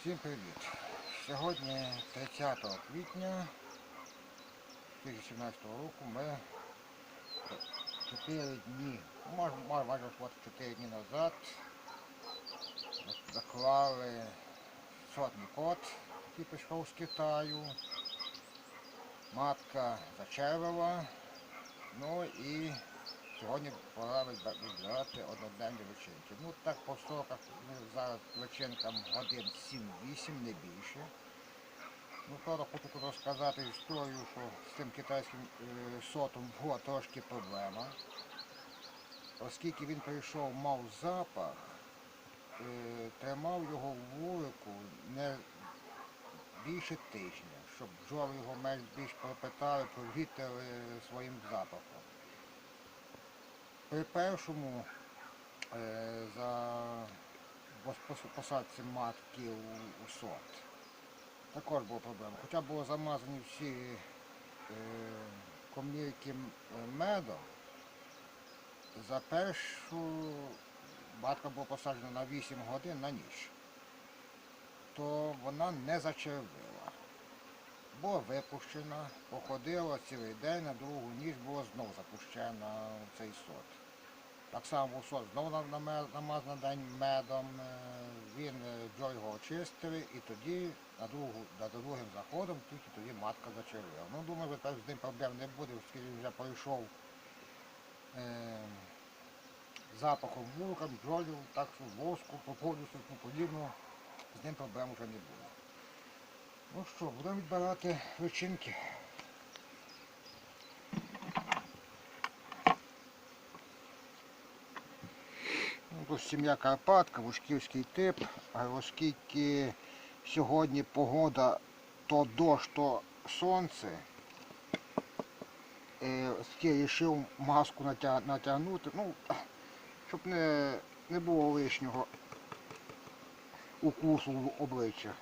Всім привіт! Сьогодні 30 квітня 2017 року ми 4 дні, може сказати 4 дні назад заклали сотний кот, який прийшов з Китаю. Матка зачервила. Ну і сьогодні пора відбирати одноденні личинки. Ну так по сроках ну, зараз личинкам годин 7-8, не більше. Ну, правда, хочу розказати історію, що з цим китайським е, сотом була трошки проблема. Оскільки він прийшов, мав запах, е, тримав його в вулику не більше тижня, щоб бджоли його менш більш пропитали, провітрили своїм запахом. При першому е, за пос- пос- посадці матки у, сорт також була проблема. Хоча були замазані всі е, комірки е, медом, за першу матка була посаджена на 8 годин на ніч, то вона не зачервила. Була випущена, походила цілий день, на другу ніч була знову запущена цей сорт. Так само сорт знову на- день медом, е, він е, Джо його очистили і тоді на, другу, на другим заходом тільки тоді матка зачервила. Ну, думаю, так з ним проблем не буде, оскільки вже пройшов е, запахом вулкам, бджолів, так що воску, прополісу, тому подібного, з ним проблем вже не буде. Ну що, будемо відбирати личинки. Сім'я Карпатка, вузьківський тип, оскільки сьогодні погода то дощ, то сонце, е, я вирішив маску натягнути, ну, щоб не, не було лишнього укусу в обличчя.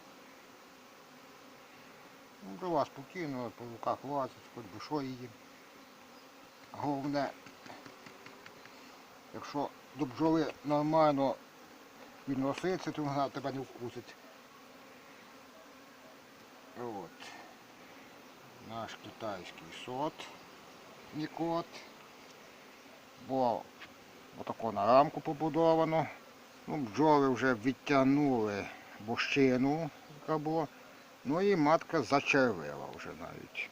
Ну, до спокійно, по руках лазить, хоч би що її. Головне, якщо до бджоли нормально відноситься, то вона тебе не вкусить. От. Наш китайський сот, нікот. Було отако на рамку побудовано. Ну, бджоли вже відтягнули бощину, яка. Ну і матка зачервила вже навіть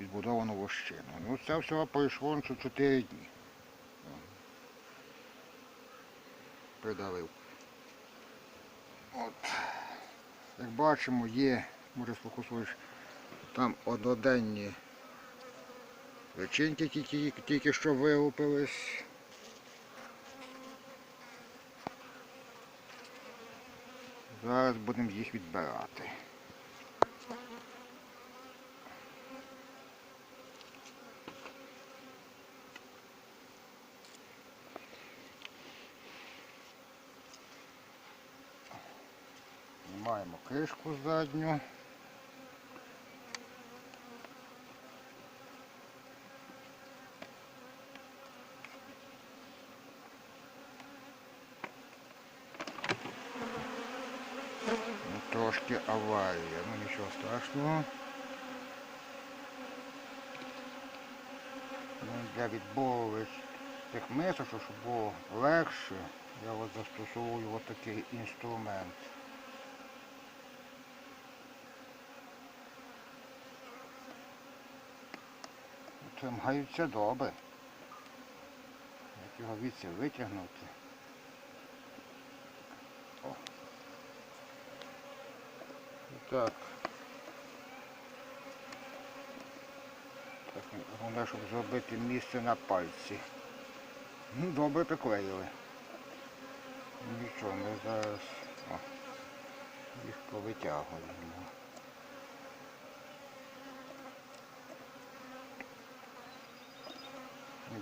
відбудовану вощину. Ну це все пройшло на 4 дні. Придавив. От. Як бачимо, є, може сфокусуєш, там одноденні личинки тільки, тільки що вилупились. Зараз будемо їх відбирати. Знімаємо кришку задню. Ну, Трошки аварія, ну нічого страшного. Ну, для відбору тих мисочок, щоб було легше, я от застосовую от інструмент. Тримаються добре. Як його віці витягнути. О. Так. Так, головне, щоб зробити місце на пальці. Ну, добре приклеїли. Нічого, ми зараз о, їх повитягуємо.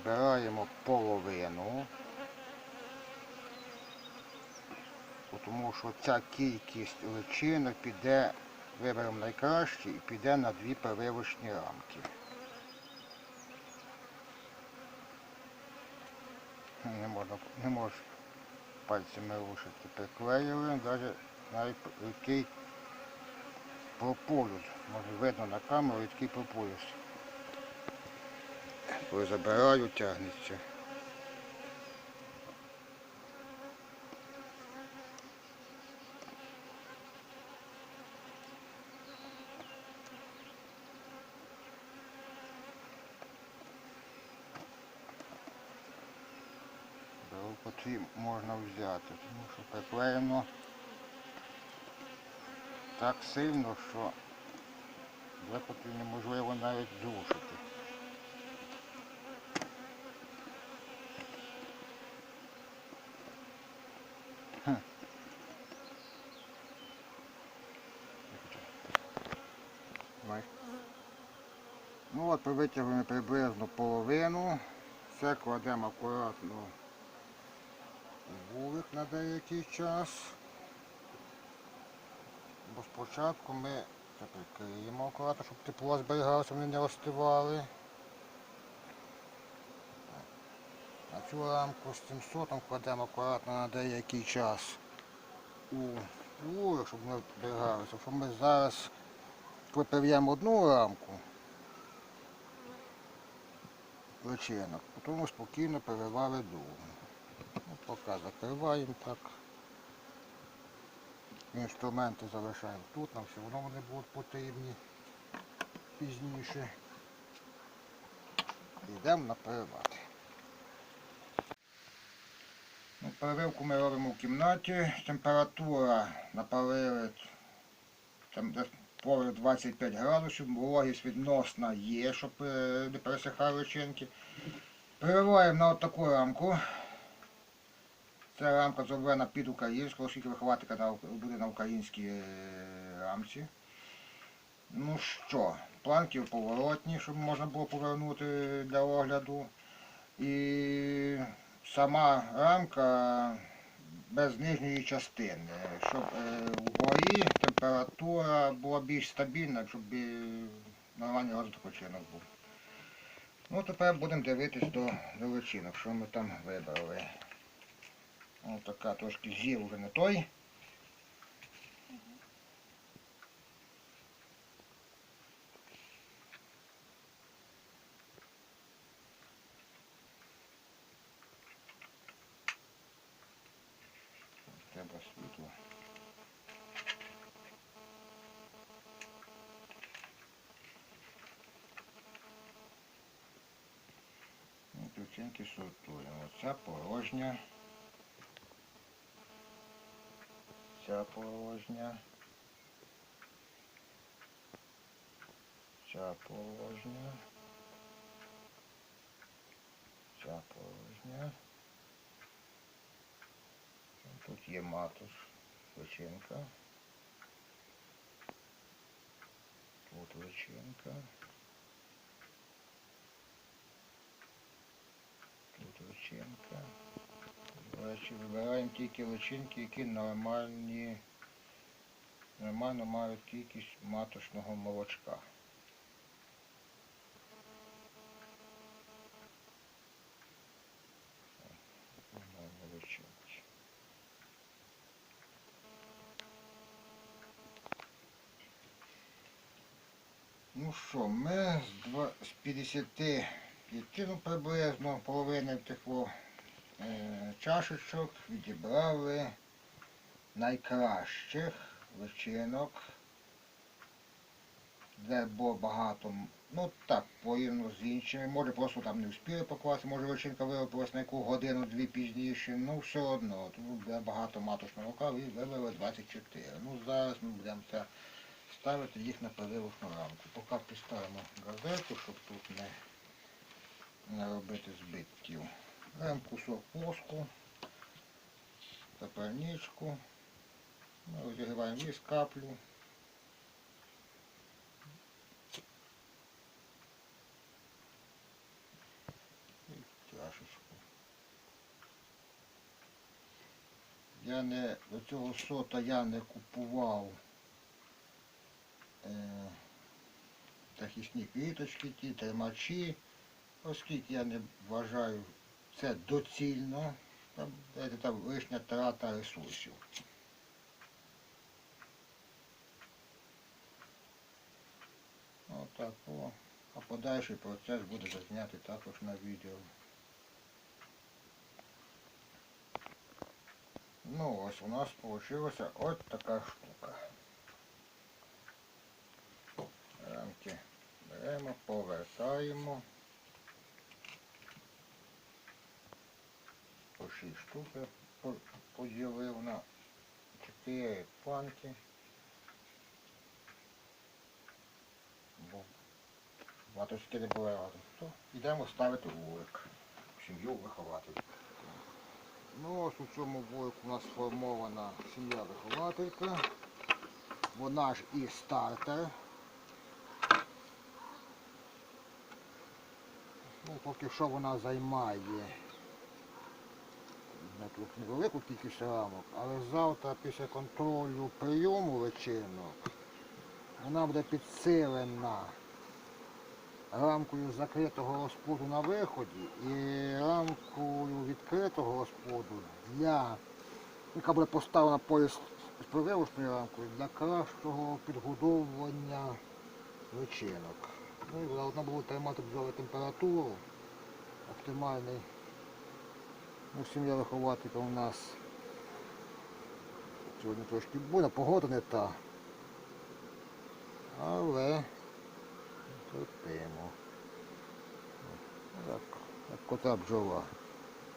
Вибираємо половину. Тому що ця кількість личинок піде, виберемо найкраще і піде на дві перевищні рамки. Не можна, не можеш пальцями рушити. Приклеїли, навіть навіть який прополюс. Може видно на камеру, який прополюс. Коли забираю, тягнеться. Котрі можна взяти, тому що приклеєно так сильно, що декотрі неможливо навіть зрушити. Ну от витягуємо приблизно половину. Це кладемо акуратно вулик на деякий час. Бо спочатку ми це прикриємо акуратно, щоб тепло зберігалося, вони не остивали. На цю рамку з 700 кладемо акуратно на деякий час у вулик, щоб не зберігалося. Якщо ми зараз припев'ємо одну рамку личинок, потім спокійно переливали другу. Ну, поки закриваємо так. Інструменти залишаємо тут, нам все одно вони будуть потрібні пізніше. Йдемо на переливати. Ну, переливку ми робимо в кімнаті. Температура напалили там поруч 25 градусів, вологість відносна є, щоб е, не пересихали личинки. Переливаємо на отаку рамку. Ця рамка зроблена під українську, оскільки виховатика буде на українській е, рамці. Ну що, планки поворотні, щоб можна було повернути для огляду. І сама рамка без нижньої частини, щоб е, вгорі температура була більш стабільна, щоб е, нормальний розвиток починок був. Ну тепер будемо дивитись до личинок, що ми там вибрали. Ось така трошки зір вже не той. Ключинки сортуємо. Ця порожня. Ця порожня. Ця порожня. Ця порожня. Тут є матуш, личинка. Тут личинка. личинка. Вибираємо тільки личинки, які нормальні, нормально мають кількість маточного молочка. Ну що, ми з 50 відкинув приблизно половину втекло е, чашечок, відібрали найкращих личинок, де було багато, ну так, порівняно з іншими. Може просто там не встигли покласти, може личинка вилупилась на яку годину-дві пізніше, ну все одно, тут буде багато маточного молока, і вивели 24. Ну зараз ми будемо це ставити їх на переливну рамку. Поки підставимо газету, щоб тут не не робити збитків. Беремо кусок воску, пепельничку, розігріваємо віз каплю. Я не до цього сота я не купував е, захисні квіточки, ті тримачі, оскільки я не вважаю це доцільно, там, це там лишня трата ресурсів. Отак о. А подальший процес буде зазняти також на відео. Ну ось у нас получилася от така штука. Рамки беремо, повертаємо. 6 штук я по- поділив на 4 планки. Бо Ваточки не були разом. То йдемо ставити вулик. Сім'ю вихователів. Ну ось у цьому вулику у нас сформована сім'я вихователька. Вона ж і стартер. Ну, поки що вона займає ну, тут невелику кількість рамок, але завтра після контролю прийому личинок вона буде підсилена рамкою закритого розподу на виході і рамкою відкритого розподу для, яка буде поставлена поряд з прививочною рамкою для кращого підгодовування личинок. Ну і вона буде тримати бджоли температуру, оптимальний. Ну, сім'я вихователька у нас сьогодні трошки буде, погода не та. Але терпимо. Так, як кота бджола.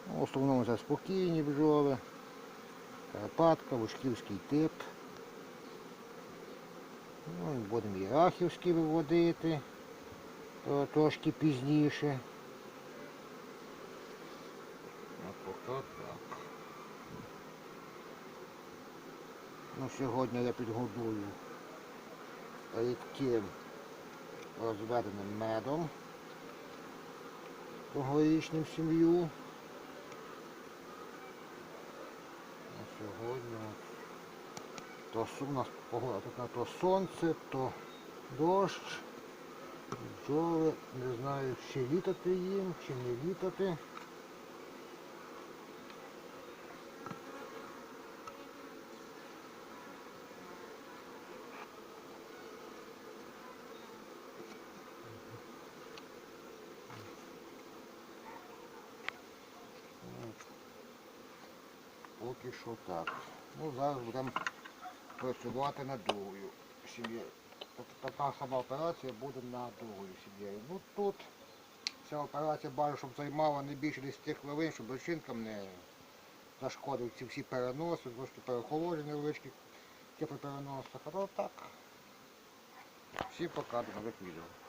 Ну, В основному це спокійні бджоли. Карпатка, вушківський тип. Ну, будемо і рахівські виводити. Трошки пізніше. А так. Ну, сьогодні я підгодую рідким розведеним медом тогорічним сім'ю. А сьогодні то у нас погода на то сонце, то дощ. Бджоли не знаю, чи літати їм, чи не літати. Поки що так. Ну, зараз будемо працювати над другою сім'єю. Така сама операція буде над другою сім'єю. Ну тут ця операція бажаю, щоб займала не більше 10 хвилин, щоб личинкам не зашкодив ці всі переноси, трошки перехолодження невеличкі теплопереносах. А то так. Всі пока до нових відео.